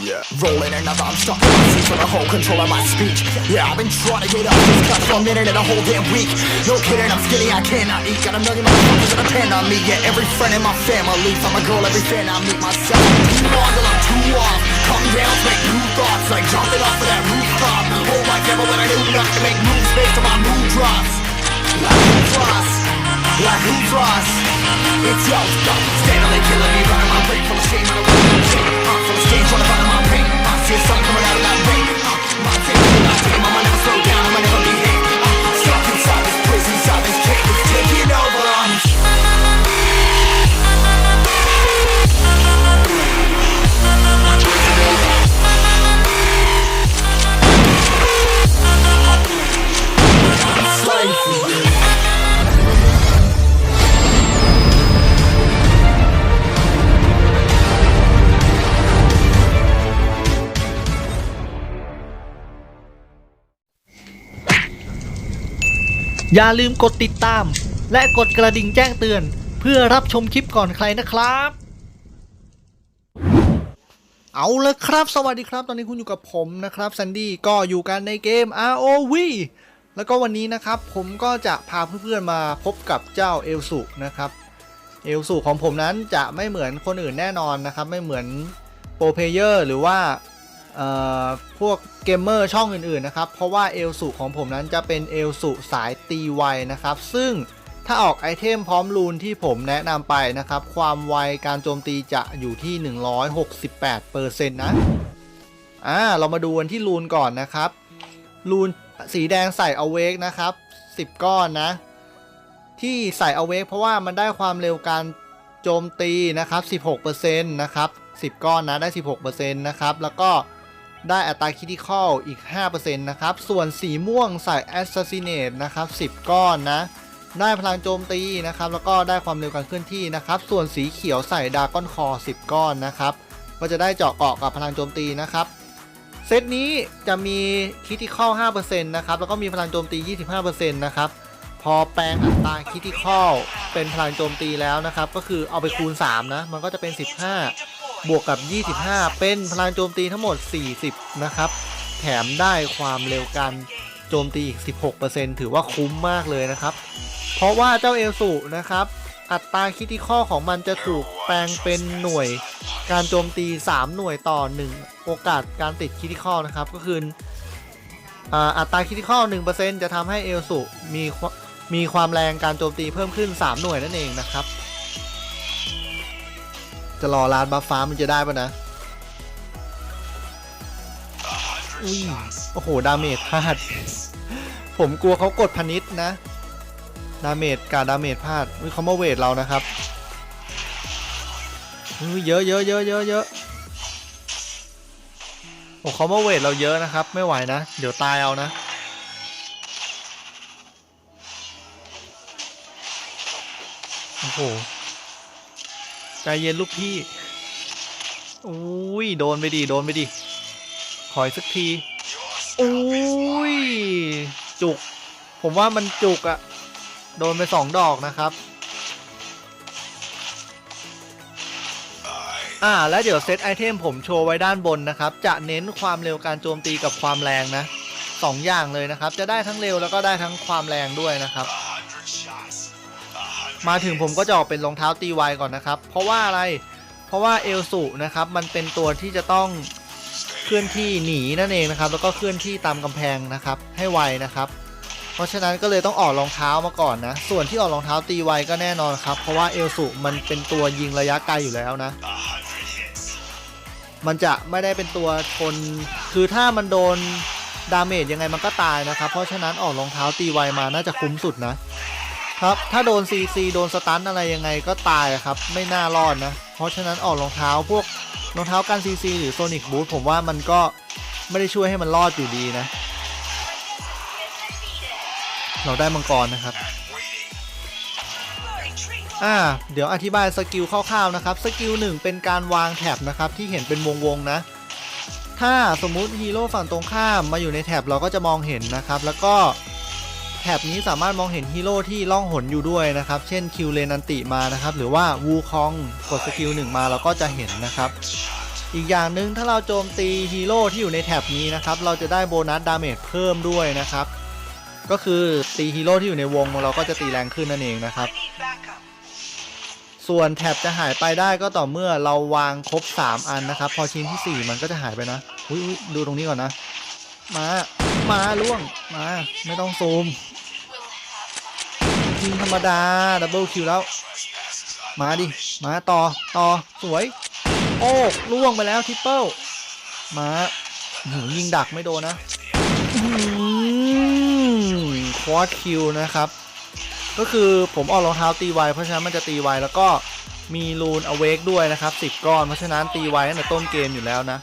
Yeah. Rolling another, I'm stuck in seat for the whole control of my speech. Yeah, I've been trying to get up this cut for a minute and a whole damn week. No kidding, I'm skinny, I cannot eat. Got a million motherfuckers that depend on me. Yeah, every friend in my family. From a girl, every fan I meet myself. Too long I'm too off. Come down, make new thoughts. Like jumping off of that rooftop. Hold my camera when I do not to make moves based on my mood drops. Like who's lost? Like who's lost? It's yo, stop Steadily killing me, running my brain full of shame and Stage on the bottom of my brain I feel something coming out of my brain My brain, my brain, my brain อย่าลืมกดติดตาม และกดกระดิ่งแจ้งเตือน เพื่อรับชมคลิปก่อนใครนะครับ เอาละครับ สวัสดีครับ ตอนนี้คุณอยู่กับผมนะครับซันดี้ก็อยู่กันในเกม ROV แล้วก็วันนี้นะครับ ผมก็จะพาเพื่อนๆมาพบกับเจ้าเอลสุนะครับเอลสุของผมนั้นจะไม่เหมือนคนอื่นแน่นอนนะครับ ไม่เหมือนโปรเพเยอร์หรือว่า พวกเกมเมอร์ช่องอื่นๆนะครับ เพราะว่าเอลสุของผมนั้นจะเป็นเอลสุสายตีไวนะครับ ซึ่งถ้าออกไอเทมพร้อมรูนที่ผมแนะนำไปนะครับ ความไวการโจมตีจะอยู่ที่ 168%นะอ่าเรามาดูกันที่รูนก่อนนะครับรูนสีแดงใส่เอาเวกนะครับ 10 ก้อนนะ ที่ใส่เอาเวกเพราะว่ามันได้ความเร็วการโจมตีนะครับ 16%นะครับ 10 ก้อนนะได้ 16%นะครับ แล้วก็ ได้อัตราคิติคอลอีก 5%นะครับ ส่วนสีม่วงใส่ Assassinate นะครับ 10 ก้อนนะ ได้พลังโจมตีนะครับ แล้วก็ได้ความเร็วการเคลื่อนที่นะครับ ส่วนสีเขียวใส่ดาก้อนคอ 10 ก้อนนะครับ ก็จะได้เจาะเกาะกับพลังโจมตีนะครับ เซตนี้จะมีคิติคอล5%นะครับ แล้วก็มีพลังโจมตี 25%นะครับ พอแปลงอัตราคิติคอลเป็นพลังโจมตีแล้วนะครับ ก็คือเอาไปคูณ 3 นะ มันก็จะเป็น 15 บวกกับ 25 เป็นพลังโจมตีทั้งหมด 40 นะครับ แถมได้ความเร็วการโจมตีอีก 16%ถือว่าคุ้มมากเลยนะครับ เพราะว่าเจ้าเอลสุนะครับ อัตราคิติคอของมันจะถูกแปลงเป็นหน่วยการโจมตี 3 หน่วยต่อ 1 โอกาสการติดคิติคอนะครับ ก็คืออัตราคิติคอ1%จะทำให้เอลสุมีมีความแรงการโจมตีเพิ่มขึ้น 3 หน่วยนั่นเองนะครับ จะรอลานบัฟฟ้ามันจะได้ปะนะอุ้ยโอ้โห ดาเมจพลาด ผมกลัวเขากดพนิษนะ ดาเมจการดาเมจพลาดเขามาเวทเรานะครับเยอะเยอะเยอะเยอะเยอะโอ้เขามาเวทเราเยอะนะครับ ไม่ไหวนะ เดี๋ยวตายเอานะโอ้โห ใจเย็นลูกพี่อุ้ยโดนไปดิโดนไปดิขออีกสักทีอุ้ยจุก ผมว่ามันจุกอะโดนไปสองดอกนะครับอ่าแล้วเดี๋ยวเซตไอเทมผมโชว์ไว้ด้านบนนะครับ จะเน้นความเร็วการโจมตีกับความแรงนะสองอย่างเลยนะครับ จะได้ทั้งเร็วแล้วก็ได้ทั้งความแรงด้วยนะครับ มาถึงผมก็จะออกเป็นรองเท้าตีไวก่อนนะครับ เพราะว่าอะไรเพราะว่าเอลสุนะครับมันเป็นตัวที่จะต้องเคลื่อนที่หนีนั่นเองนะครับ แล้วก็เคลื่อนที่ตามกำแพงนะครับ ให้ไวนะครับ เพราะฉะนั้นก็เลยต้องออกรองเท้ามาก่อนนะ ส่วนที่ออกรองเท้าตีไวก็แน่นอนครับ เพราะว่าเอลสุมันเป็นตัวยิงระยะไกลอยู่แล้วนะมันจะไม่ได้เป็นตัวชนคือถ้ามันโดนดาเมจยังไงมันก็ตายนะครับ เพราะฉะนั้นออกรองเท้าตีไวมาน่าจะคุ้มสุดนะ ครับ ถ้าโดน CC โดนสตันอะไรยังไงก็ตายครับ ไม่น่ารอดนะ เพราะฉะนั้นออกรองเท้าพวกรองเท้ากัน CC หรือ Sonic Boot ผมว่ามันก็ไม่ได้ช่วยให้มันรอดอยู่ดีนะ เราได้มังกรนะครับอ่าเดี๋ยวอธิบายสกิลคร่าวๆนะครับ สกิลหนึ่งเป็นการวางแท็บนะครับที่เห็นเป็นวงๆนะ ถ้าสมมุติฮีโร่ฝั่งตรงข้ามมาอยู่ในแท็บเราก็จะมองเห็นนะครับ แล้วก็ แท็บนี้สามารถมองเห็นฮีโร่ที่ล่องหนอยู่ด้วยนะครับ เช่นคิวเลนันติมานะครับ หรือว่าวูคองกดสกิลหนึ่งมาเราก็จะเห็นนะครับ อีกอย่างหนึ่งถ้าเราโจมตีฮีโร่ที่อยู่ในแท็บนี้นะครับ เราจะได้โบนัสดาเมจเพิ่มด้วยนะครับ ก็คือตีฮีโร่ที่อยู่ในวงเราก็จะตีแรงขึ้นนั่นเองนะครับ ส่วนแท็บจะหายไปได้ก็ต่อเมื่อเราวางครบ 3 อันนะครับ พอชิ้นที่ 4 มันก็จะหายไปนะอุยอุยดูตรงนี้ก่อนนะ มา มาล่วง มา ไม่ต้องซูม ยิงธรรมดาดับเบิลคิวแล้ว มาดิ มาต่อต่อสวย โอ้ล่วงไปแล้วทิปเปิลมาหยิงดักไม่โดนนะควอดคิวนะครับ ก็คือผมออกรองเท้าตีไวเพราะฉะนั้นมันจะตีไวแล้วก็มีรูนอเวกด้วยนะครับ10ก้อน เพราะฉะนั้นตีไวตั้งแต่ต้นเกมอยู่แล้วนะ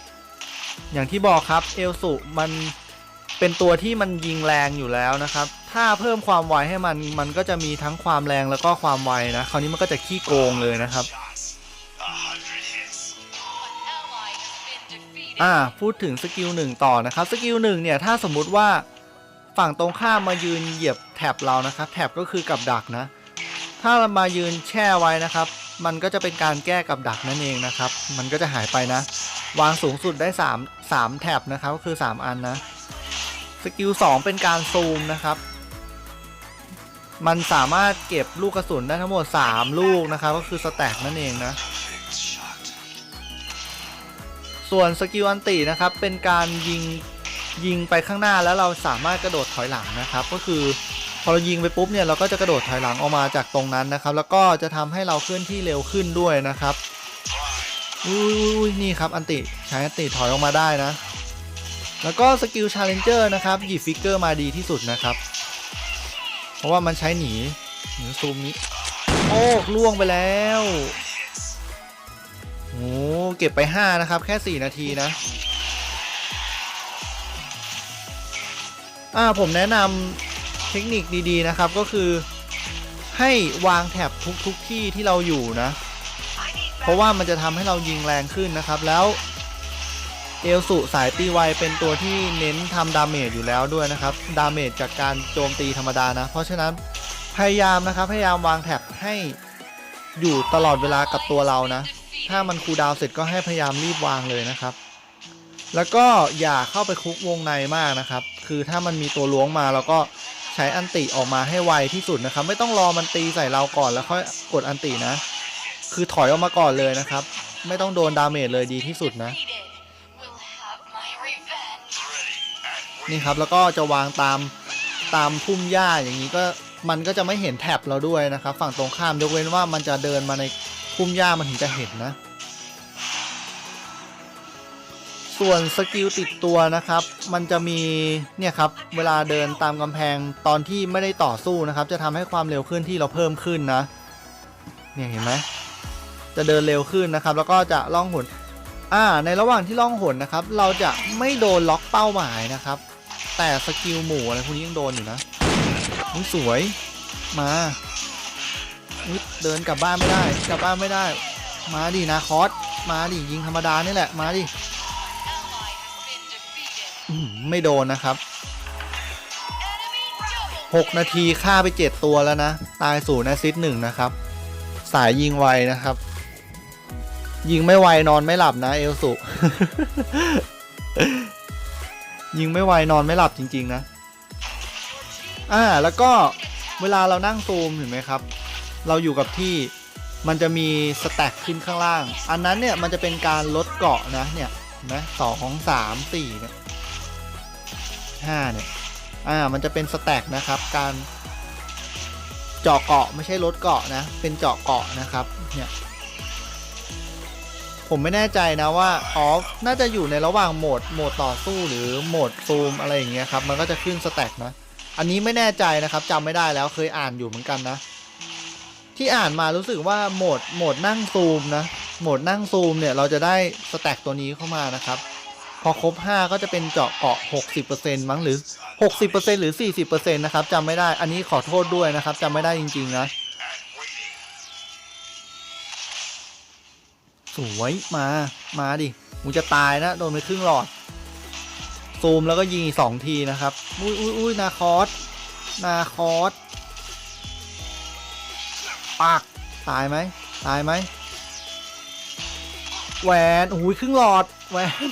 อย่างที่บอกครับเอลสุมันเป็นตัวที่มันยิงแรงอยู่แล้วนะครับ ถ้าเพิ่มความไวให้มันมันก็จะมีทั้งความแรงแล้วก็ความไวนะ คราวนี้มันก็จะขี้โกงเลยนะครับอ่าพูดถึงสกิลหนึ่งต่อนะครับสกิลหนึ่งเนี่ยถ้าสมมุติว่าฝั่งตรงข้ามมายืนเหยียบแท็บเรานะครับแท็บก็คือกับดักนะ ถ้าเรามายืนแช่ไว้นะครับ มันก็จะเป็นการแก้กับดักนั่นเองนะครับ มันก็จะหายไปนะ วางสูงสุดได้ 3 3แท็บนะครับก็คือ 3 อันนะสกิล2เป็นการซูมนะครับ มันสามารถเก็บลูกกระสุนได้ทั้งหมด 3 ลูกนะครับ ก็คือสแต็กนั่นเองนะ ส่วนสกิลอันตินะครับ เป็นการยิงยิงไปข้างหน้าแล้วเราสามารถกระโดดถอยหลังนะครับ ก็คือพอเรายิงไปปุ๊บเนี่ยเราก็จะกระโดดถอยหลังออกมาจากตรงนั้นนะครับ แล้วก็จะทำให้เราเคลื่อนที่เร็วขึ้นด้วยนะครับอุ้ยนี่ครับอันติใช้อันติถอยออกมาได้นะ แล้วก็สกิลชาเลนเจอร์นะครับหยิบฟิกเกอร์มาดีที่สุดนะครับ เพราะว่ามันใช้หนีหนีซูมนี้ โอ้ล่วงไปแล้วโอ้เก็บไป 5 นะครับ แค่ 4 นาทีนะ อ่า ผมแนะนำเทคนิคดีๆนะครับก็คือให้วางแท็บทุกทุกที่ที่เราอยู่นะ เพราะว่ามันจะทำให้เรายิงแรงขึ้นนะครับแล้ว เอลสุสายตีไวเป็นตัวที่เน้นทำดาเมจอยู่แล้วด้วยนะครับ ดาเมจจากการโจมตีธรรมดานะ เพราะฉะนั้นพยายามนะครับ พยายามวางแท็บให้อยู่ตลอดเวลากับตัวเรานะ ถ้ามันคูดาวเสร็จก็ให้พยายามรีบวางเลยนะครับ แล้วก็อย่าเข้าไปคุกวงในมากนะครับ คือถ้ามันมีตัวล้วงมาเราก็ใช้อันติออกมาให้ไวที่สุดนะครับ ไม่ต้องรอมันตีใส่เราก่อนแล้วค่อยกดอันตินะ คือถอยออกมาก่อนเลยนะครับ ไม่ต้องโดนดาเมจเลยดีที่สุดนะ นี่ครับแล้วก็จะวางตามตามพุ่มหญ้าอย่างนี้ก็มันก็จะไม่เห็นแท็บเราด้วยนะครับ ฝั่งตรงข้ามยกเว้นว่ามันจะเดินมาในพุ่มหญ้ามันถึงจะเห็นนะ ส่วนสกิลติดตัวนะครับ มันจะมีเนี่ยครับเวลาเดินตามกำแพงตอนที่ไม่ได้ต่อสู้นะครับ จะทำให้ความเร็วขึ้นที่เราเพิ่มขึ้นนะ เนี่ยเห็นไหมจะเดินเร็วขึ้นนะครับ แล้วก็จะล่องหนอ่าในระหว่างที่ล่องหนนะครับ เราจะไม่โดนล็อกเป้าหมายนะครับ แต่สกิลหมู่อะไรพวกนี้ยังโดนอยู่นะอุ๊ยสวย มาอุ๊ยเดินกลับบ้านไม่ได้ กลับบ้านไม่ได้ มาดินาคอส มาดิยิงธรรมดานี่แหละ มาดิไม่โดนนะครับ 6 นาทีฆ่าไป 7 ตัวแล้วนะ ตายศูนย์แอซิสต์หนึ่งนะครับ สายยิงไวนะครับ ยิงไม่ไวนอนไม่หลับนะเอลสุ ยิงไม่ไวนอนไม่หลับจริง ๆ นะ อ่า แล้วก็เวลาเรานั่งซูมเห็นไหมครับ เราอยู่กับที่มันจะมีสแต็กขึ้นข้างล่าง อันนั้นเนี่ยมันจะเป็นการลดเกาะนะเนี่ยนไหมสองสามสี่เนี่ยห้าเนี่ยอ่ามันจะเป็นสแต็กนะครับการเจาะเกาะไม่ใช่ลดเกาะนะ เป็นเจาะเกาะนะครับเนี่ย ผมไม่แน่ใจนะว่าอ๋อน่าจะอยู่ในระหว่างโหมดโหมดต่อสู้หรือโหมดซูมอะไรอย่างเงี้ยครับ มันก็จะขึ้นสแต็กนะ อันนี้ไม่แน่ใจนะครับจำไม่ได้แล้วเคยอ่านอยู่เหมือนกันนะ ที่อ่านมารู้สึกว่าโหมดโหมดนั่งซูมนะ โหมดนั่งซูมเนี่ยเราจะได้สแต็กตัวนี้เข้ามานะครับพอครบ 5 ก็จะเป็นเจาะเกาะ 60%มั้งหรือ 60%หรือ 40%นะครับจำไม่ได้ อันนี้ขอโทษด้วยนะครับจำไม่ได้จริง ๆ นะ สวยมา มาดิมึงจะตายนะ โดนไปครึ่งหลอด ซูมแล้วก็ยิงสองทีนะครับ อุ้ยอุ้ยอุ้ยนาคอส นาคอสปากตายไหม ตายไหม แหวนโอ้ยครึ่งหลอด แหวน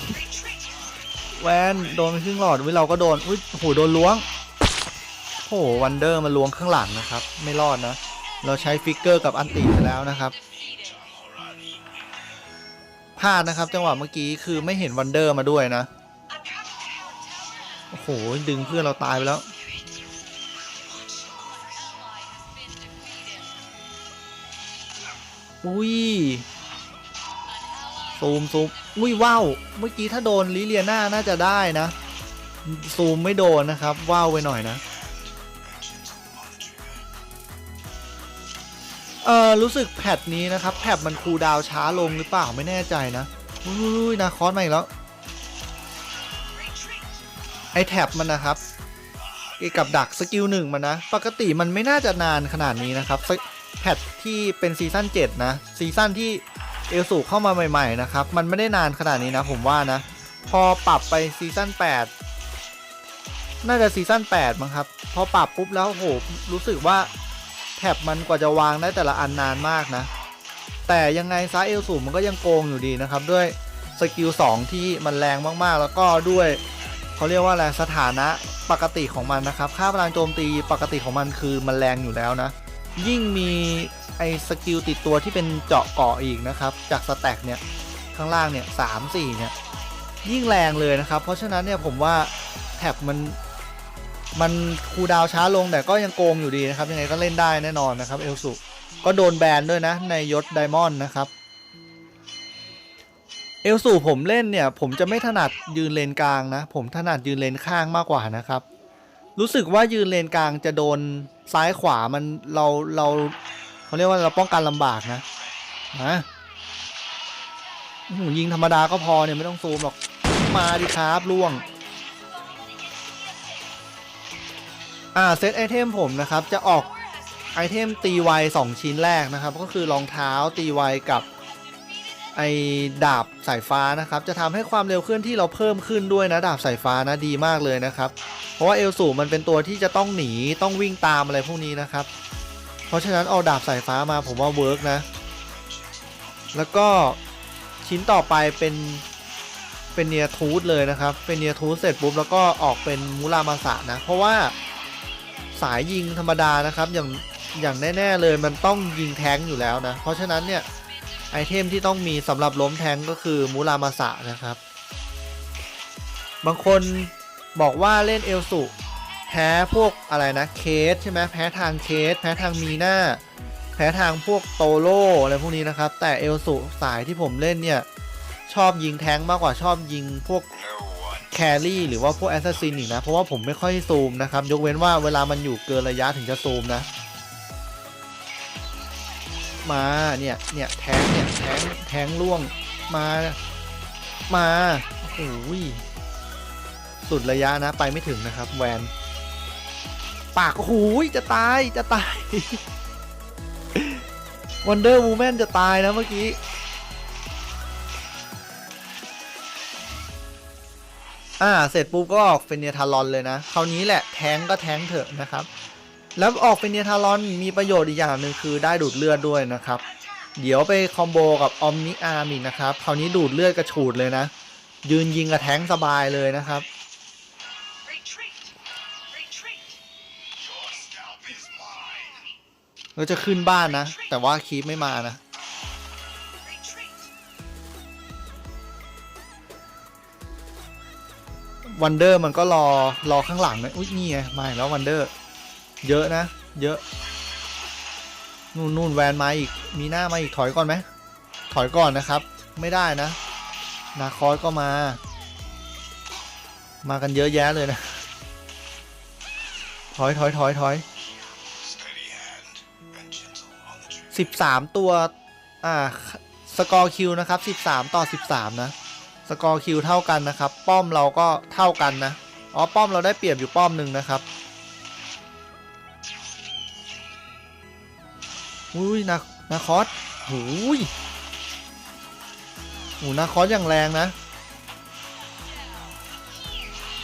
แหวน โดนไปครึ่งหลอดวิเราก็โดน อุ้ยโอ้โหโดนล้วงโอ้โหวันเดอร์มาล้วงข้างหลังนะครับ ไม่รอดนะ เราใช้ฟิกเกอร์กับอันติไปแล้วนะครับ ลาดนะครับ จังหวะเมื่อกี้คือไม่เห็นวันเดอร์มาด้วยนะ โอ้โห ดึงเพื่อนเราตายไปแล้ว อุ้ยซูมซูมอุ้ยว้าว เมื่อกี้ถ้าโดนลิเลียนาน่าจะได้นะ ซูมไม่โดนนะครับว้าวไปหน่อยนะ เออรู้สึกแพทนี้นะครับแพทมันคูดาวช้าลงหรือเปล่าไม่แน่ใจนะอุ้ยนาคอสมาอีกแล้วไอแท็บมันนะครับเกี่ยวกับดักสกิลหนึ่งมันนะ ปกติมันไม่น่าจะนานขนาดนี้นะครับแพทที่เป็นซีซั่น7นะซีซั่นที่เอลสูเข้ามาใหม่ๆนะครับมันไม่ได้นานขนาดนี้นะผมว่านะ พอปรับไปซีซั่น8น่าจะซีซั่น8มั้งครับ พอปรับปุ๊บแล้วโหรู้สึกว่า แท็บมันกว่าจะวางได้แต่ละอันนานมากนะ แต่ยังไงซะเอลสูมันก็ยังโกงอยู่ดีนะครับ ด้วยสกิล2ที่มันแรงมากๆ แล้วก็ด้วยเขาเรียกว่าอะไรสถานะปกติของมันนะครับ ค่าพลังโจมตีปกติของมันคือมันแรงอยู่แล้วนะ ยิ่งมีไอ้สกิลติดตัวที่เป็นเจาะเกาะอีกนะครับ จากสแต็กเนี่ยข้างล่างเนี่ยสามสี่เนี่ยยิ่งแรงเลยนะครับ เพราะฉะนั้นเนี่ยผมว่าแท็บมัน มันคูดาวช้าลงแต่ก็ยังโกงอยู่ดีนะครับ ยังไงก็เล่นได้แน่นอนนะครับเอลสุก็โดนแบนด้วยนะ ในยศไดมอนด์นะครับเอลสูผมเล่นเนี่ยผมจะไม่ถนัดยืนเลนกลางนะ ผมถนัดยืนเลนข้างมากกว่านะครับ รู้สึกว่ายืนเลนกลางจะโดนซ้ายขวามันเราเราเขาเรียกว่าเราป้องกันลำบากนะนะยิงธรรมดาก็พอเนี่ยไม่ต้องซูมหรอกมาดิครับล่วง อ่าเซตไอเทมผมนะครับจะออกไอเทมตีไว2ชิ้นแรกนะครับ ก็คือรองเท้าตีไวกับไอดาบสายฟ้านะครับ จะทำให้ความเร็วเคลื่อนที่เราเพิ่มขึ้นด้วยนะดาบสายฟ้านะดีมากเลยนะครับ เพราะว่าเอลสูมันเป็นตัวที่จะต้องหนีต้องวิ่งตามอะไรพวกนี้นะครับ เพราะฉะนั้นเอาดาบสายฟ้ามาผมว่าเวิร์กนะ แล้วก็ชิ้นต่อไปเป็นเป็นเนียทูธเลยนะครับ เป็นเนียทูธเสร็จปุ๊บแล้วก็ออกเป็นมูรามาสะนะ เพราะว่า สายยิงธรรมดานะครับ อย่างอย่างแน่ๆเลยมันต้องยิงแท้งอยู่แล้วนะ เพราะฉะนั้นเนี่ยไอเทมที่ต้องมีสำหรับล้มแทงก็คือมูรามาสะนะครับ บางคนบอกว่าเล่นเอลสุแพ้พวกอะไรนะเคสใช่ไหมแพ้ทางเคส แพ้ทางมีหน้า แพ้ทางพวกโตโรอะไรพวกนี้นะครับ แต่เอลสุสายที่ผมเล่นเนี่ยชอบยิงแทงมากกว่าชอบยิงพวก แครี่หรือว่าพวกแอสซัสซินอีกนะ เพราะว่าผมไม่ค่อยซูมนะครับ ยกเว้นว่าเวลามันอยู่เกินระยะถึงจะซูมนะ มาเนี่ยเนี่ยแทงเนี่ยแทงแทงล่วงมามาโอ้ยสุดระยะนะ ไปไม่ถึงนะครับ แวน ปากโอ้โหยจะตายจะตายวันเดอร์วูแมนจะตายนะเมื่อกี้ อ่า เสร็จปุ๊บก็ออกเฟเนียทารอนเลยนะ คราวนี้แหละแทงก็แทงเถอะนะครับ แล้วออกเฟเนียทารอนมีประโยชน์อีกอย่างหนึ่งคือได้ดูดเลือดด้วยนะครับ เดี๋ยวไปคอมโบกับออมนิอาร์มอีกนะครับ คราวนี้ดูดเลือดกระฉูดเลยนะ ยืนยิงกระแทงสบายเลยนะครับ ก็จะขึ้นบ้านนะ แต่ว่าคีปไม่มานะ วันเดอร์มันก็รอรอข้างหลังนะอุ้ยนี่ไงมาอีกแล้ววันเดอร์เยอะนะ เยอะนู่นนู่นแวนมาอีกมีหน้ามาอีกถอยก่อนไหมถอยก่อนนะครับ ไม่ได้นะ นาคอสก็มา มากันเยอะแยะเลยนะ ถอยถอยถอยถอยสิบสามตัว อ่า สกอร์คิวนะครับสิบสามต่อสิบสามนะ สกอร์คิวเท่ากันนะครับ ป้อมเราก็เท่ากันนะ อ๋อ ป้อมเราได้เปรียบอยู่ป้อมหนึ่งนะครับ อุ้ยนานาคอสหูยหูนาคอสอย่างแรงนะ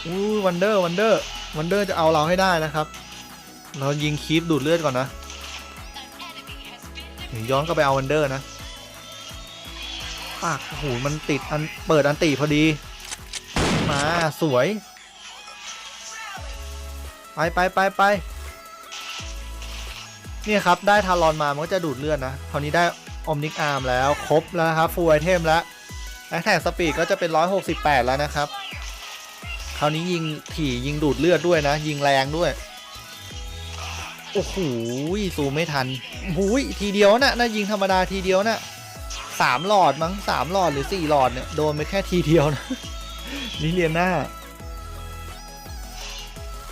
อุ้ยวันเดอร์วันเดอร์วันเดอร์จะเอาเราให้ได้นะครับ เรายิงคีปดูดเลือดก่อนนะยวย้อนก็ไปเอาวันเดอร์นะ ปากโอ้โหมันติดอันเปิดอันตีพอดี มาสวย ไปไปไปไปนี่ครับ ได้ทารอนมา มันก็จะดูดเลือดนะคราวนี้ได้ออมนิกอาร์มแล้ว ครบแล้วครับฟูลไอเทมแล้วแอคแท็กสปีดก็จะเป็น 168 แล้วนะครับ คราวนี้ยิงถี่ยิงดูดเลือดด้วยนะ ยิงแรงด้วย โอ้โหซูไม่ทันโอ้โหทีเดียวนะ่ะน่ายิงธรรมดาทีเดียวนะ่ะ สามหลอดมั้งสามหลอดหรือสี่หลอดเนี่ยโดนไปแค่ทีเดียวนะนี่เรียนหน้า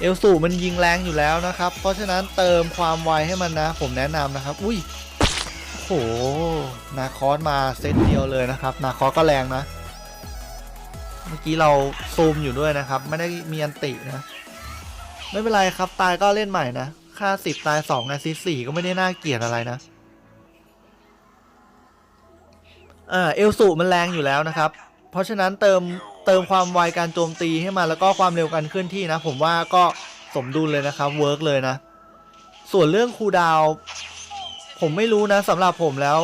เอลสูมันยิงแรงอยู่แล้วนะครับ เพราะฉะนั้นเติมความไวให้มันนะ ผมแนะนำนะครับ อุ้ยโหนาคอสมาเซตเดียวเลยนะครับ นาคอสก็แรงนะ เมื่อกี้เราซูมอยู่ด้วยนะครับ ไม่ได้มีอันตินะ ไม่เป็นไรครับตายก็เล่นใหม่นะค่าสิบตายสองนะซีสี่ก็ไม่ได้น่าเกลียดอะไรนะ อ่าเอลสูมันแรงอยู่แล้วนะครับ เพราะฉะนั้นเติมเติมความไวการโจมตีให้มันแล้วก็ความเร็วการเคลื่อนที่นะ ผมว่าก็สมดุลเลยนะครับเวิร์กเลยนะ ส่วนเรื่องคูดาวผมไม่รู้นะสำหรับผมแล้ว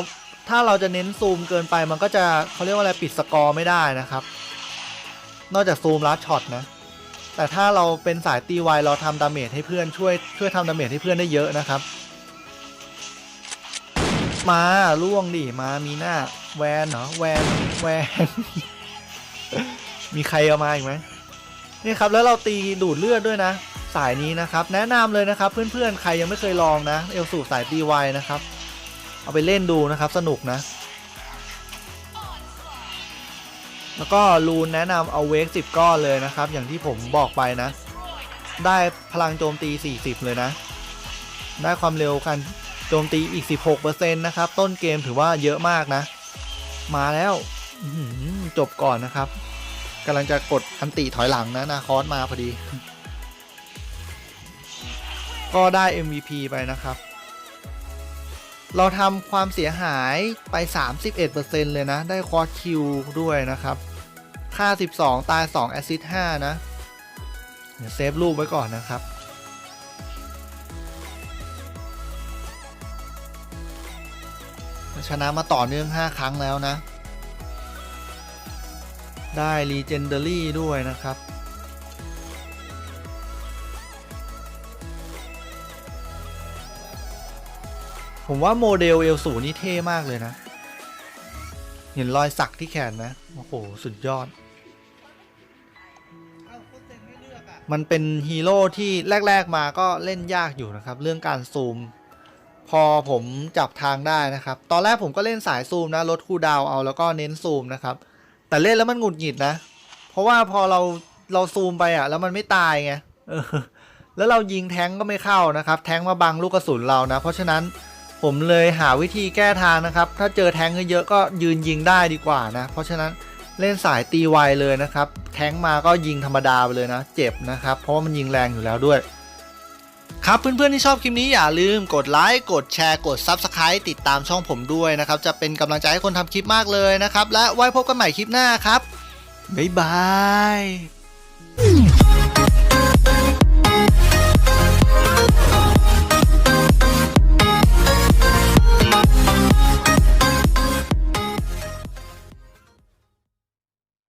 ถ้าเราจะเน้นซูมเกินไปมันก็จะเขาเรียกว่าอะไรปิดสกอร์ไม่ได้นะครับ นอกจากซูมลัดช็อตนะ แต่ถ้าเราเป็นสายตีไวเราทำดาเมจให้เพื่อนช่วยช่วยทำดาเมจให้เพื่อนได้เยอะนะครับ มาล่วงดิมามีหน้า แวนเหรอแวนแวนมีใครเอามาอีกไหมนี่ครับแล้วเราตีดูดเลือดด้วยนะ สายนี้นะครับ แนะนำเลยนะครับ เพื่อนๆใครยังไม่เคยลองนะเอลสูสายตีไวนะครับ เอาไปเล่นดูนะครับ สนุกนะ แล้วก็รูนแนะนำเอาเวก10ก้อนเลยนะครับ อย่างที่ผมบอกไปนะ ได้พลังโจมตี 40 เลยนะ ได้ความเร็วกัน โจมตีอีก 16%นะครับ ต้นเกมถือว่าเยอะมากนะ มาแล้วจบก่อนนะครับกำลังจะกดอันติถอยหลังนะนาคอสมาพอดี ก็ได้ MVP ไปนะครับ เราทำความเสียหายไป 31%เลยนะ ได้คอร์สคิวด้วยนะครับ ค่า 12 ตาย 2 แอซิส5นะเซฟรูปไว้ก่อนนะครับ ชนะมาต่อเนื่อง 5 ครั้งแล้วนะ ได้ Legendary ด้วยนะครับ ผมว่าโมเดลเอลสูนี่เท่มากเลยนะ เห็นรอยสักที่แขนไหมโอ้โห สุดยอด มันเป็นฮีโร่ที่แรก ๆ มาก็เล่นยากอยู่นะครับ เรื่องการซูม พอผมจับทางได้นะครับ ตอนแรกผมก็เล่นสายซูมนะลดคูดาวเอาแล้วก็เน้นซูมนะครับ แต่เล่นแล้วมันหงุดหงิดนะ เพราะว่าพอเราเราซูมไปอะ แล้วมันไม่ตายไงเออแล้วเรายิงแท้งก็ไม่เข้านะครับ แท้งมาบังลูกกระสุนเรานะ เพราะฉะนั้นผมเลยหาวิธีแก้ทางนะครับ ถ้าเจอแท้งเยอะๆก็ยืนยิงได้ดีกว่านะ เพราะฉะนั้นเล่นสายตีไวเลยนะครับ แท้งมาก็ยิงธรรมดาไปเลยนะ เจ็บนะครับ เพราะว่ามันยิงแรงอยู่แล้วด้วย ครับเพื่อนๆที่ชอบคลิปนี้อย่าลืมกดไลค์กดแชร์กด Subscribe ติดตามช่องผมด้วยนะครับ จะเป็นกำลังใจให้คนทำคลิปมากเลยนะครับ และไว้พบกันใหม่คลิปหน้าครับ บ๊ายบาย